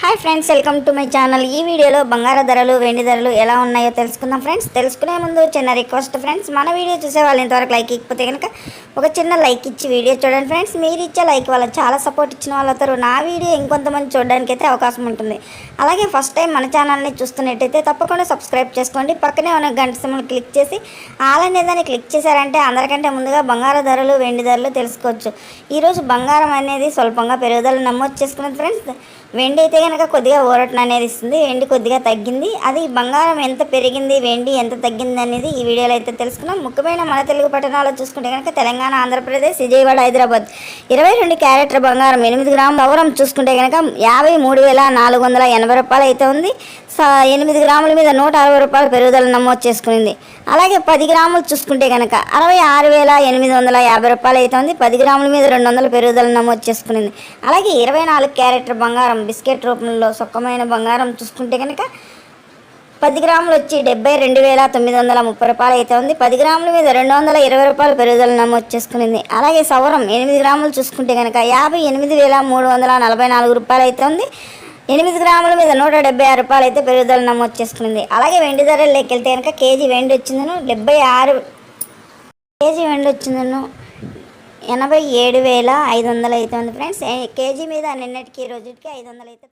Hi friends welcome to my channel. ఈ వీడియోలో బంగారు ధరలు వెండి ధరలు ఎలా ఉన్నాయో తెలుసుకుందాం ఫ్రెండ్స్. తెలుసుకునే ముందు చిన్న రిక్వెస్ట్ ఫ్రెండ్స్. మన వీడియో చూసే వాళ్ళు ఇంతవరకు లైక్ ఇకపోతే కనుక ఒక చిన్న లైక్ ఇచ్చి వీడియో చూడండి ఫ్రెండ్స్. మీరు ఇచ్చే లైక్ వల్ల చాలా సపోర్ట్ ఇచ్చిన వాళ్ళతో నా వీడియో ఇంకొంతమంది చూడడానికి అయితే అవకాశం ఉంటుంది. అలాగే ఫస్ట్ టైం మన ఛానల్ని చూస్తున్నట్టయితే తప్పకుండా సబ్స్క్రైబ్ చేసుకోండి. పక్కనే ఉన్న గంట సింబల్ క్లిక్ చేసి ఆల్ దాన్ని క్లిక్ చేశారంటే అందరికంటే ముందుగా బంగారు ధరలు వెండి ధరలు తెలుసుకోవచ్చు. ఈరోజు బంగారం అనేది స్వల్పంగా పెరుగుదల నమోదు చేసుకున్నది ఫ్రెండ్స్. వెండి అయితే కనుక కొద్దిగా ఊరటం అనేది ఇస్తుంది. వెండి కొద్దిగా తగ్గింది. అది బంగారం ఎంత పెరిగింది వెండి ఎంత తగ్గింది అనేది ఈ వీడియోలో అయితే తెలుసుకున్నాం. ముఖ్యమైన మన తెలుగు పట్టణాల్లో చూసుకుంటే కనుక తెలంగాణ ఆంధ్రప్రదేశ్ విజయవాడ హైదరాబాద్. ఇరవై రెండు క్యారెట్ల బంగారం ఎనిమిది గ్రాముల సౌరం చూసుకుంటే కనుక యాభై మూడు వేల నాలుగు వందల ఎనభై రూపాయలు అయితే ఉంది. స- ఎనిమిది గ్రాముల మీద నూట అరవై రూపాయల పెరుగుదల నమోదు చేసుకునింది. అలాగే పది గ్రాములు చూసుకుంటే కనుక అరవై ఆరు వేల ఎనిమిది వందల యాభై రూపాయలు అయితే ఉంది. పది గ్రాముల మీద రెండు వందల పెరుగుదల నమోదు చేసుకునింది. అలాగే ఇరవై నాలుగు క్యారెట్ల బంగారం బిస్కెట్ రూపంలో సొక్కమైన బంగారం చూసుకుంటే కనుక పది గ్రాములు వచ్చి డెబ్బై రెండు వేల తొమ్మిది వందల ముప్పై రూపాయలు అయితే ఉంది. పది గ్రాముల మీద రెండు వందల ఇరవై రూపాయలు పెరుగుదల నమోదు చేసుకునింది. అలాగే సవరం ఎనిమిది గ్రాములు చూసుకుంటే కనుక యాభై ఎనిమిది వేల మూడు వందల నలభై నాలుగు రూపాయలు అయితే ఉంది. ఎనిమిది గ్రాముల మీద నూట డెబ్బై ఆరు రూపాయలు అయితే పెరుగుదల నమోదు చేసుకునింది. అలాగే వెండి ధరలు లెక్కెళ్తే కనుక కేజీ వెండి వచ్చిందను డెబ్బై ఆరు కేజీ వెండి వచ్చిందను ఎనభై ఏడు వేల ఐదు వందలు అయితే ఉంది. ఫ్రెండ్స్ కేజీ మీద నిన్నటికి ఈ రోజుకి ఐదు వందలు అయితే